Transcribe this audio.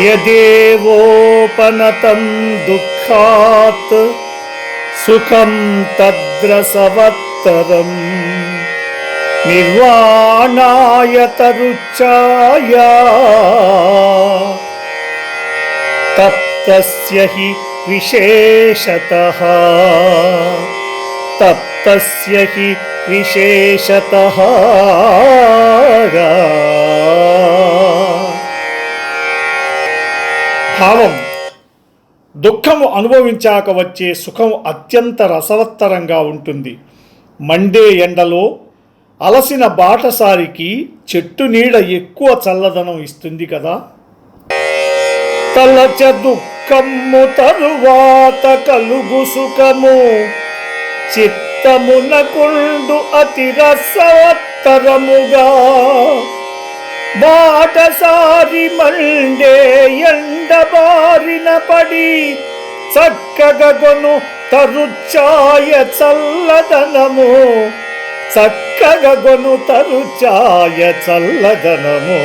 यदेवोपनतं दुःखात् सुखं तद्रसवत्तरम् निर्वाणाय निर्वाणायतरुचाय तप्तस्य हि विशेषतः तप्तस्य हि विशेषतः భావం దుఃఖము అనుభవించాక వచ్చే సుఖం అత్యంత రసవత్తరంగా ఉంటుంది. మండే ఎండలో అలసిన బాటసారికి చెట్టు నీడ ఎక్కువ చల్లదనం ఇస్తుంది కదా. తలచ దుఃఖము తరువాత కలుగు సుఖము. చిత్తమునకుండు అతి రసవత్తరముగా. బాటసారి మండే ఎండ బారిన పడి తరుచాయ చల్లదనము. చక్కగా తరుచాయ చల్లదనము.